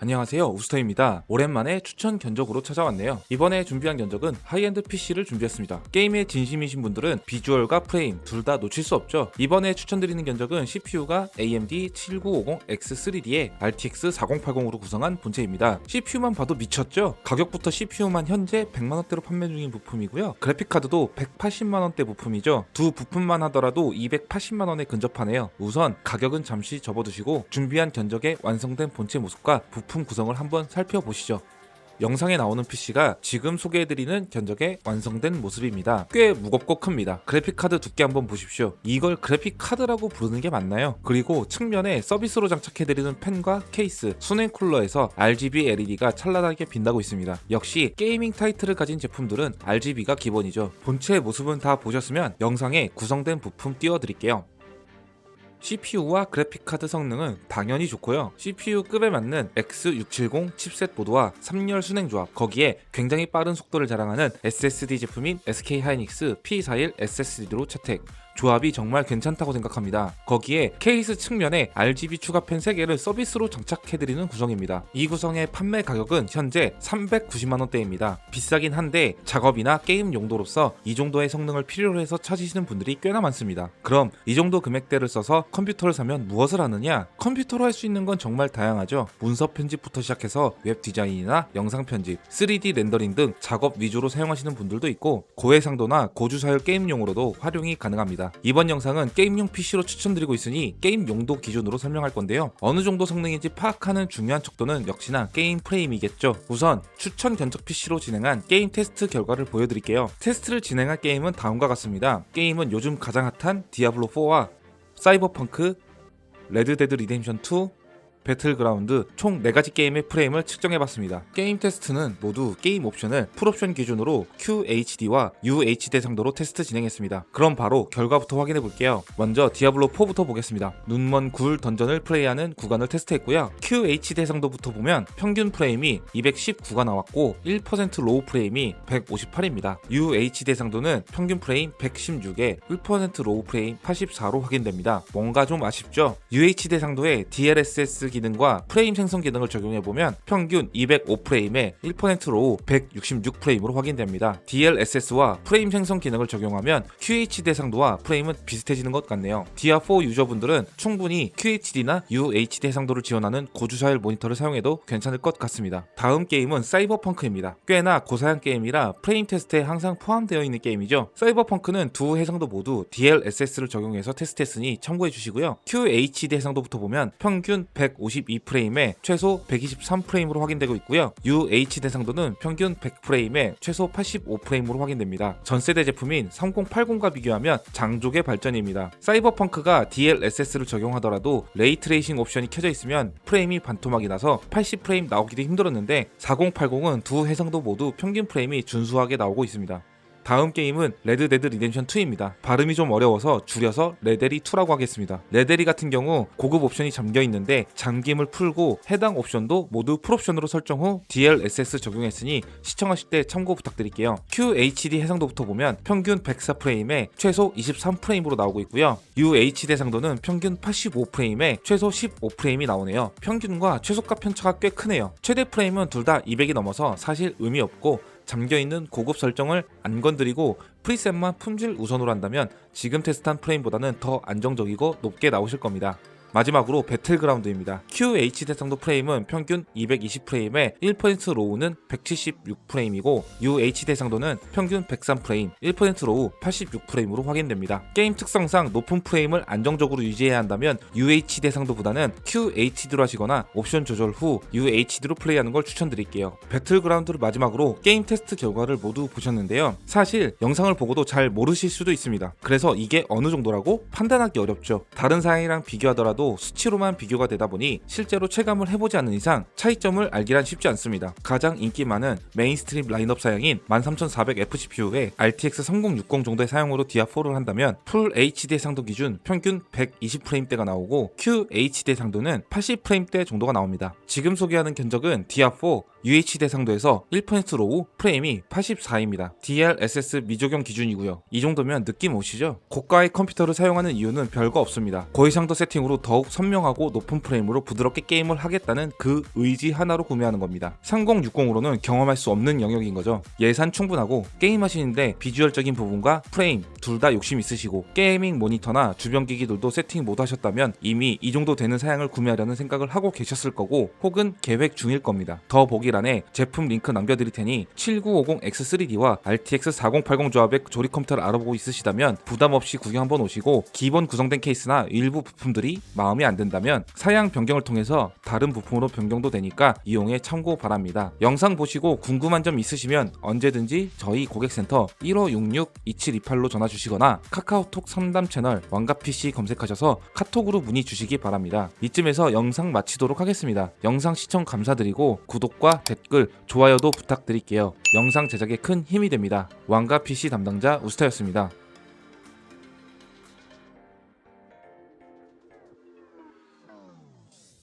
안녕하세요. 우스터입니다. 오랜만에 추천 견적으로 찾아왔네요. 이번에 준비한 견적은 하이엔드 PC를 준비했습니다. 게임에 진심이신 분들은 비주얼과 프레임 둘 다 놓칠 수 없죠. 이번에 추천드리는 견적은 CPU가 AMD 7950X3D에 RTX 4080으로 구성한 본체입니다. CPU만 봐도 미쳤죠? 가격부터 CPU만 현재 100만원대로 판매 중인 부품이고요. 그래픽카드도 180만원대 부품이죠. 두 부품만 하더라도 280만원에 근접하네요. 우선 가격은 잠시 접어두시고 준비한 견적의 완성된 본체 모습과 부품 구성을 한번 살펴보시죠. 영상에 나오는 PC가 지금 소개해드리는 견적의 완성된 모습입니다. 꽤 무겁고 큽니다. 그래픽카드 두께 한번 보십시오. 이걸 그래픽카드라고 부르는 게 맞나요? 그리고 측면에 서비스로 장착해드리는 펜과 케이스, 수냉 쿨러에서 RGB LED가 찬란하게 빛나고 있습니다. 역시 게이밍 타이틀을 가진 제품들은 RGB가 기본이죠. 본체의 모습은 다 보셨으면 영상에 구성된 부품 띄워드릴게요. CPU와 그래픽카드 성능은 당연히 좋고요. CPU 급에 맞는 X670 칩셋 보드와 3열 순행 조합, 거기에 굉장히 빠른 속도를 자랑하는 SSD 제품인 SK 하이닉스 P41 SSD로 채택. 조합이 정말 괜찮다고 생각합니다. 거기에 케이스 측면에 RGB 추가 펜 3개를 서비스로 장착해드리는 구성입니다. 이 구성의 판매 가격은 현재 390만원대입니다. 비싸긴 한데 작업이나 게임 용도로서 이 정도의 성능을 필요로 해서 찾으시는 분들이 꽤나 많습니다. 그럼 이 정도 금액대를 써서 컴퓨터를 사면 무엇을 하느냐? 컴퓨터로 할 수 있는 건 정말 다양하죠. 문서 편집부터 시작해서 웹 디자인이나 영상 편집, 3D 렌더링 등 작업 위주로 사용하시는 분들도 있고 고해상도나 고주사율 게임용으로도 활용이 가능합니다. 이번 영상은 게임용 PC로 추천드리고 있으니 게임 용도 기준으로 설명할 건데요. 어느 정도 성능인지 파악하는 중요한 척도는 역시나 게임 프레임이겠죠. 우선 추천 견적 PC로 진행한 게임 테스트 결과를 보여드릴게요. 테스트를 진행한 게임은 다음과 같습니다. 게임은 요즘 가장 핫한 디아블로 4와 사이버펑크, 레드데드 리뎀션 2, 배틀그라운드 총 4가지 게임의 프레임을 측정해봤습니다. 게임 테스트는 모두 게임 옵션을 풀옵션 기준으로 QHD와 UHD 상도로 테스트 진행했습니다. 그럼 바로 결과부터 확인해볼게요. 먼저 디아블로4부터 보겠습니다. 눈먼 굴 던전을 플레이하는 구간을 테스트했고요. QHD 상도부터 보면 평균 프레임이 219가 나왔고 1% 로우 프레임이 158입니다. UHD 상도는 평균 프레임 116에 1% 로우 프레임 84로 확인됩니다. 뭔가 좀 아쉽죠? UHD 상도에 DLSS 기능 과 프레임 생성 기능을 적용해 보면 평균 205프레임에 1% 로우 166프레임으로 확인됩니다. DLSS와 프레임 생성 기능을 적용하면 QHD 해상도와 프레임은 비슷해지는 것 같네요. 디아4 유저분들은 충분히 QHD나 UHD 해상도를 지원하는 고주사율 모니터를 사용해도 괜찮을 것 같습니다. 다음 게임은 사이버펑크입니다. 꽤나 고사양 게임이라 프레임 테스트에 항상 포함되어 있는 게임이죠. 사이버펑크는 두 해상도 모두 DLSS를 적용해서 테스트했으니 참고해 주시고요. QHD 해상도부터 보면 평균 152프레임에 최소 123프레임으로 확인되고 있고요. UH 대상도는 평균 100프레임에 최소 85프레임으로 확인됩니다. 전 세대 제품인 3080과 비교하면 장족의 발전입니다. 사이버펑크가 DLSS를 적용하더라도 레이트레이싱 옵션이 켜져 있으면 프레임이 반토막이 나서 80프레임 나오기도 힘들었는데 4080은 두 해상도 모두 평균 프레임이 준수하게 나오고 있습니다. 다음 게임은 레드 데드 리뎀션 2입니다. 발음이 좀 어려워서 줄여서 레데리 2라고 하겠습니다. 레데리 같은 경우 고급 옵션이 잠겨 있는데 잠김을 풀고 해당 옵션도 모두 풀옵션으로 설정 후 DLSS 적용했으니 시청하실 때 참고 부탁드릴게요. QHD 해상도부터 보면 평균 104프레임에 최소 23프레임으로 나오고 있고요. UHD 해상도는 평균 85프레임에 최소 15프레임이 나오네요. 평균과 최소값 편차가 꽤 크네요. 최대 프레임은 둘 다 200이 넘어서 사실 의미 없고 잠겨있는 고급 설정을 안 건드리고 프리셋만 품질 우선으로 한다면 지금 테스트한 프레임보다는 더 안정적이고 높게 나오실 겁니다. 마지막으로 배틀그라운드입니다. QH 대상도 프레임은 평균 220프레임에 1% 로우는 176프레임이고 UH 대상도는 평균 103프레임, 1% 로우 86프레임으로 확인됩니다. 게임 특성상 높은 프레임을 안정적으로 유지해야 한다면 UH 대상도보다는 QHD로 하시거나 옵션 조절 후 UHD로 플레이하는 걸 추천드릴게요. 배틀그라운드를 마지막으로 게임 테스트 결과를 모두 보셨는데요. 사실 영상을 보고도 잘 모르실 수도 있습니다. 그래서 이게 어느 정도라고 판단하기 어렵죠. 다른 사양이랑 비교하더라도 하더라도 수치로만 비교가 되다 보니 실제로 체감을 해보지 않는 이상 차이점을 알기란 쉽지 않습니다. 가장 인기 많은 메인스트림 라인업 사양인 13400F CPU에 RTX 3060 정도의 사용으로 디아4를 한다면 풀 HD 상도 기준 평균 120프레임대가 나오고 QHD 상도는 80프레임대 정도가 나옵니다. 지금 소개하는 견적은 디아4 UHD 해상도에서 1% 로우, 프레임이 84입니다. DLSS 미적용 기준이고요. 이 정도면 느낌 오시죠? 고가의 컴퓨터를 사용하는 이유는 별거 없습니다. 고해상도 세팅으로 더욱 선명하고 높은 프레임으로 부드럽게 게임을 하겠다는 그 의지 하나로 구매하는 겁니다. 3060으로는 경험할 수 없는 영역인 거죠. 예산 충분하고 게임하시는데 비주얼적인 부분과 프레임 둘 다 욕심 있으시고 게이밍 모니터나 주변 기기들도 세팅 못 하셨다면 이미 이 정도 되는 사양을 구매하려는 생각을 하고 계셨을 거고 혹은 계획 중일 겁니다. 더 보기 란에 제품 링크 남겨드릴 테니 7950X3D와 RTX 4080 조합의 조립 컴퓨터를 알아보고 있으시다면 부담 없이 구경 한번 오시고 기본 구성된 케이스나 일부 부품들이 마음에 안 든다면 사양 변경을 통해서 다른 부품으로 변경도 되니까 이용에 참고 바랍니다. 영상 보시고 궁금한 점 있으시면 언제든지 저희 고객센터 1566-2728로 전화 주시거나 카카오톡 상담 채널 왕가PC 검색하셔서 카톡으로 문의 주시기 바랍니다. 이쯤에서 영상 마치도록 하겠습니다. 영상 시청 감사드리고 댓글, 좋아요도 부탁드릴게요. 영상 제작에 큰 힘이 됩니다. 왕가PC 담당자 우스타였습니다.